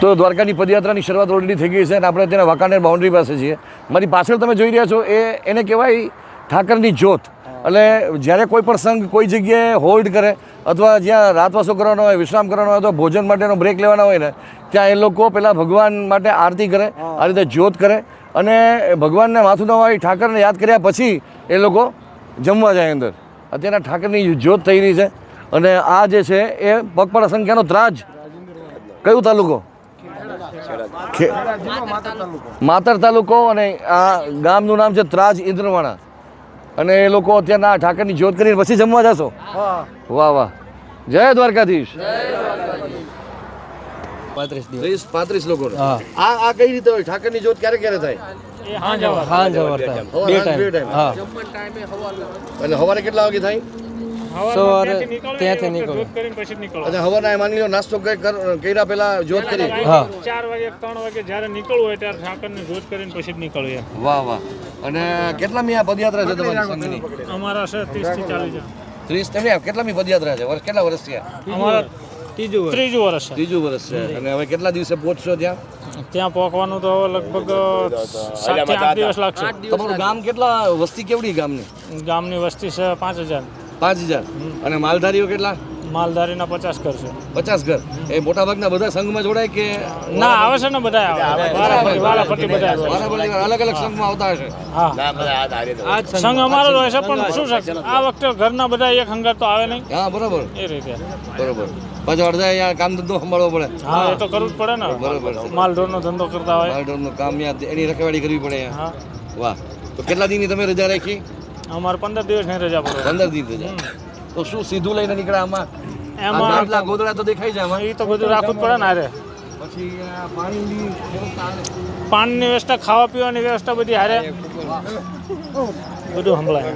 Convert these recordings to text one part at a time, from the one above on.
તો દ્વારકાની પદયાત્રાની શરૂઆત ઓલરેડી થઈ ગઈ છે અને આપણે અત્યારે વાંકાનેર બાઉન્ડ્રી પાસે છીએ. મારી પાછળ તમે જોઈ રહ્યા છો, એ એને કહેવાય ઠાકરની જ્યોત. એટલે જ્યારે કોઈ પણ સંઘ કોઈ જગ્યાએ હોલ્ડ કરે અથવા જ્યાં રાતવાસો કરવાનો હોય, વિશ્રામ કરવાનો હોય અથવા ભોજન માટેનો બ્રેક લેવાના હોય ને, ત્યાં એ લોકો પહેલાં ભગવાન માટે આરતી કરે, આ રીતે જ્યોત કરે અને ભગવાનને માથું નવાવી ઠાકરને યાદ કર્યા પછી એ લોકો જમવા જાય અંદર. અત્યારના ઠાકરની જ્યોત થઈ રહી છે અને આ જે છે, એ પગપાળા સંખ્યાનો ત્રાજ કયું તાલુકો? માતર તાલુકો અને આ ગામનું નામ છે ત્રાજ ઇન્દ્રવાણા. અને એ લોકો અત્યારના આ ઠાકરની જ્યોત કરીને પછી જમવા જશો? વાહ વાહ. જય દ્વારકાધીશ. પાંત્રીસ દિવસ. પાંત્રીસ લોકો હા. આ આ કઈ રીતે હોય? ઠાકરની જ્યોત ક્યારે ક્યારે થાય? અને સવારે કેટલા વાગે થાય? સવારે ત્યાંથી નીકળો અને સવારના માની લો નાસ્તો કઈ કર્યા પહેલા જોત કરી? હા. ચાર વાગે ત્રણ વાગે જ્યારે નીકળવું હોય ત્યારે ઠાકરની જોત કરીને પછી જ નીકળીએ વાહ વાહ. અને કેટલામી આ પદયાત્રા છે તમારી સંઘની? અમારા છે ત્રીસથી ચાલીસ ત્રીસ તમે કેટલા મી પદયાત્રા છે? વર્ષ કેટલા વર્ષ થયા? અમારા ત્રીજું ત્રીજું વર્ષ છે. ત્રીજું વર્ષ છે. અને હવે કેટલા દિવસે પહોંચશો ત્યાં? ત્યાં પહોંચવાનું તો હવે લગભગ સાત આઠ દિવસ લાગશે. તમારું ગામ કેટલા વસ્તી કેવડી ગામની? ગામની વસ્તી છે પાંચ હજાર પાંચ હજાર. અને માલધારીઓ કેટલા? માલધારીના પચાસ ઘર છે. પચાસ ઘર. એ મોટા ભાગના બધા સંઘમાં જોડાય કે ના આવે છે ને બધા અલગ અલગ સંઘમાં આવતા હશે. હા. સંઘ અમારો જ હોય છે પણ શું છે આ વખતે ઘરના બધા એક હંગાર તો આવે નહીં. હા બરોબર. એ રીતે. બરોબર. પાછો અડધા અહીંયા કામ ધંધો સંભાળવો પડે. હા એ તો કરવું જ પડે ને. બરોબર છે માલ ઢોરનો ધંધો કરતા હોય. માલઢોરનું કામ એની રખેવાળી કરવી પડે હા. વાહ. તો કેટલા દિનની તમે રજા રાખી? અમારે પંદર દિવસની રજા પડે. પંદર દિવસ રજા. તો શું સીધું લઈને નીકળ્યા આમાં? એમાં- આટલા ગોદડા તો છે આમાં. એ તો બધું રાખવું જ પડે ને હારે. પછી પાણીની વ્યવસ્થા ખાવા પીવાની વ્યવસ્થા બધી હારે. બધું સંભળાય.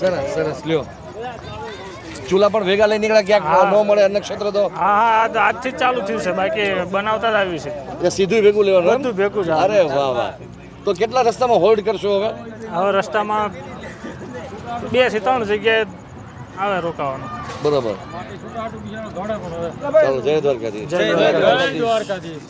સરસ સરસ લ્યો. ચૂલા પણ ભેગા લઈ નીકળ્યા ક્યાંક ન મળે નક્ષત્ર તો. હા હા આજથી ચાલુ થયું છે બાકી બનાવતા જ આવ્યું છે એટલે સીધું ભેગું લેવાનું? બધું ભેગું છે. અરે વાહ વાહ. તો કેટલા રસ્તામાં હોલ્ડ કરશો હવે? હવે રસ્તામાં બેથી ત્રણ જગ્યાએ આવે રોકાવાનું. બરોબર. ચાલો જય દ્વારકાધીશ. જય દ્વારકાધીશ.